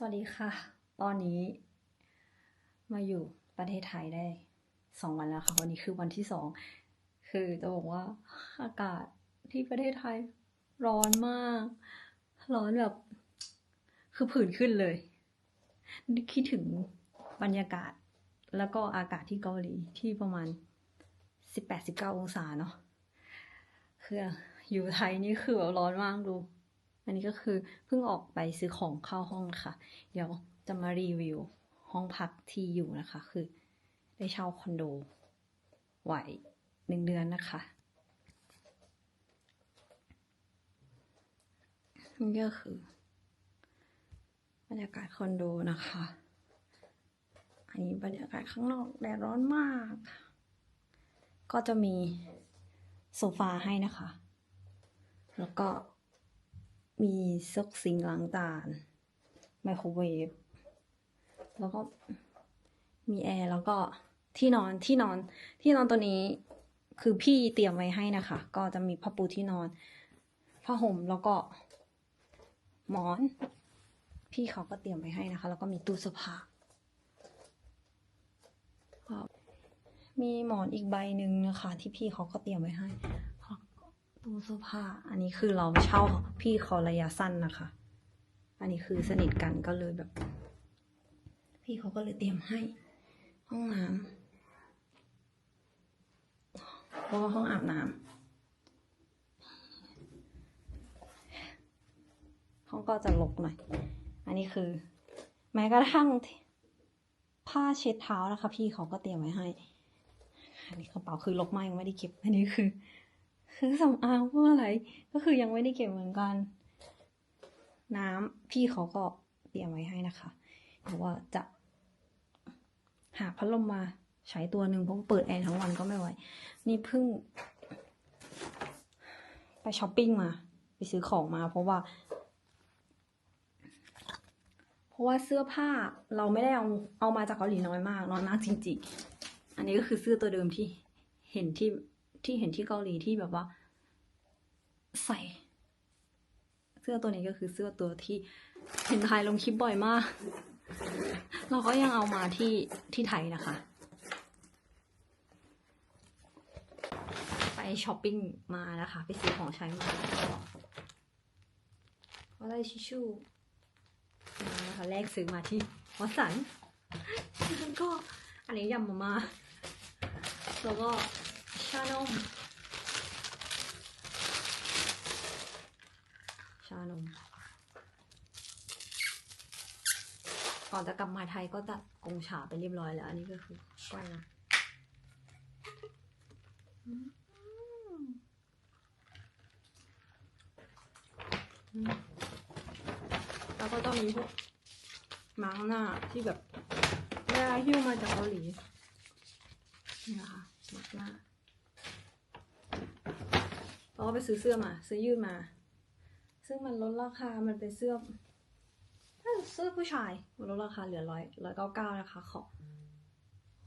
สวัสดีค่ะ ตอนนี้ มาอยู่ประเทศไทยได้สองวันแล้วค่ะ วันนี้คือวันที่สอง คือจะบอกว่าอากาศที่ประเทศไทยร้อนมาก ร้อนแบบ คือผื่นขึ้นเลย คิดถึงบรรยากาศ แล้วก็อากาศที่เกาหลีที่ประมาณสิบแปดสิบเก้าองศาเนาะ คืออยู่ไทยนี่คือแบบร้อนมากดู อันนี้ก็คือเพิ่งออกไปซื้อของเข้าห้องค่ะ เดี๋ยวจะมารีวิวห้องพักที่อยู่นะคะ คือได้เช่าคอนโดไหวหนึ่งเดือนนะคะนี่ก็คือบรรยากาศคอนโดนะคะ อันนี้บรรยากาศข้างนอกแดดร้อนมาก ก็จะมีโซฟาให้นะคะ แล้วก็ มีซกซิงล้างจานไมโครเวฟแล้วก็มีแอร์แล้วก็ที่นอนที่นอนที่นอนตัวนี้คือพี่เตรียมไว้ให้นะคะ ก็จะมีผ้าปูที่นอนผ้าห่มแล้วก็หมอน พี่เขาก็เตรียมไว้ให้นะคะ แล้วก็มีตู้เสื้อผ้ามีหมอนอีกใบหนึ่งนะคะ ที่พี่เขาก็เตรียมไว้ให้ ตู้เสื้อผ้า อันนี้คือเราเช่าพี่เขาระยะสั้นนะคะ อันนี้คือสนิทกันก็เลยแบบ พี่เขาก็เลยเตรียมให้ ห้องน้ำแล้วก็ห้องอาบน้ำห้องก็จะรกหน่อย อันนี้คือ แม้กระทั่งผ้าเช็ดเท้านะคะ พี่เขาก็เตรียมไว้ให้ อันนี้กระเป๋าคือรกมากยังไม่ได้เก็บ อันนี้คือ คือสำอางพวกอะไร ก็คือยังไม่ได้เก็บเหมือนกัน น้ำพี่เขาก็เตรียมไว้ให้นะคะเพราะว่าจะ หาพัดลมมาใช้ตัวหนึ่งเพราะเปิดแอร์ทั้งวันก็ไม่ไหว นี่เพิ่ง ไปช้อปปิ้งมา ไปซื้อของมา เพราะว่า เพราะว่าเสื้อผ้าเราไม่ได้เอาเอามาจากเกาหลีน้อยมากน้อยมากจริงๆ อันนี้ก็คือเสื้อตัวเดิมที่เห็นที่ ที่เห็นที่เกาหลีที่แบบว่า ใส่ เสื้อตัวนี้ก็คือเสื้อตัวที่เห็นไทยลงคลิปบ่อยมาก เราก็ยังเอามาที่ที่ไทยนะคะ ไปช้อปปิ้งมานะคะ ไปซื้อของใช้มาก็ได้ชิชชู่มานะคะแรกซื้อมาที่วัดสันแล้วก็อันนี้ยำมามาแล้วก็ ชานม ชานม ก่อนจะกลับมาไทยก็ตัดกงฉาไปเรียบร้อยแล้ว อันนี้ก็คือก้อยนะแล้วก็ต้องมีพวกมาร์กหน้าที่แบบเวลาหิ้วมาจากเกาหลีนี่นะคะมากหน้า เราก็ไปซื้อเสื้อมา ซื้อยืดมา ซึ่งมันลดราคา มันเป็นเสื้อถ้าเสื้อผู้ชายมันลดราคาเหลือร้อยร้อยเก้าเก้านะคะของ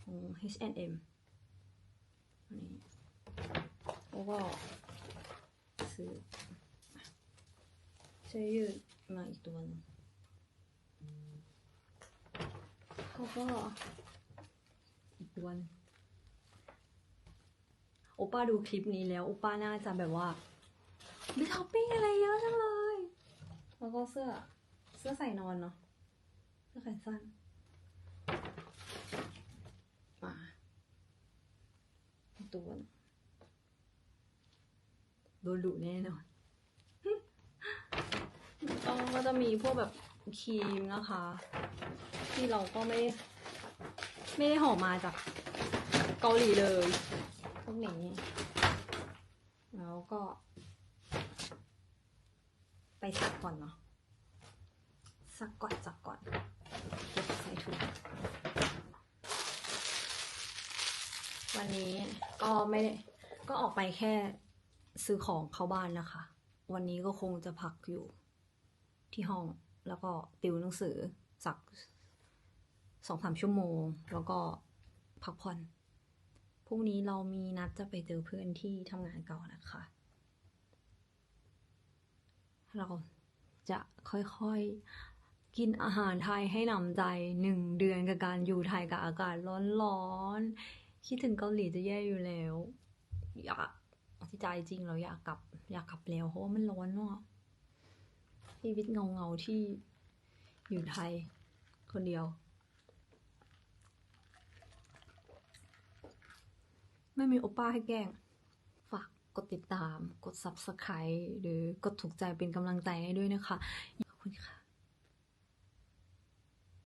ของ H&M นนี้แล้วก็ซื้อเสื้อยืดมาอีกตัวหนึงแล้วก็อีกตัวนึง อป้าดูคลิปนี้แล้วโอป้าน่าจะแบบว่าไปช้อปปิ้งอะไรเยอะจังเลย แล้วก็เสื้อ เสื้อใส่นอนเนาะ เสื้อแขนสั้น มาตัวหนึ่งโดนดุแน่นอนต้องก็จะมีพวกแบบครีมนะคะ ที่เราก็ไม่ ไม่ได้ห่อมาจากเกาหลีเลย พวกนี้ แล้วก็ ไปซักก่อนเนาะซักก่อนซักก่อนเก็บใส่ถุงวันนี้ก็ไม่ได้ก็ออกไปแค่ซื้อของเข้าบ้านนะคะ วันนี้ก็คงจะพักอยู่ที่ห้องแล้วก็ติวหนังสือสักสองสามชั่วโมง แล้วก็พักผ่อน รุ่งนี้เรามีนัดจะไปเจอเพื่อนที่ทำงานเก่านะคะ เราจะค่อยๆ กินอาหารไทยให้หนำใจหนึ่งเดือนกับการอยู่ไทยกับอากาศร้อนๆ คิดถึงเกาหลีจะแย่อยู่แล้ว อยากที่ใจจริงเราอยากกลับ อยากกลับแล้วเพราะว่ามันร้อนเนาะชีวิตเงาเงาๆที่อยู่ไทยคนเดียว ไม่มีโอป้าให้แกล้ง ฝากกดติดตาม กด subscribe หรือกดถูกใจเป็นกำลังใจให้ด้วยนะคะ ขอบคุณค่ะ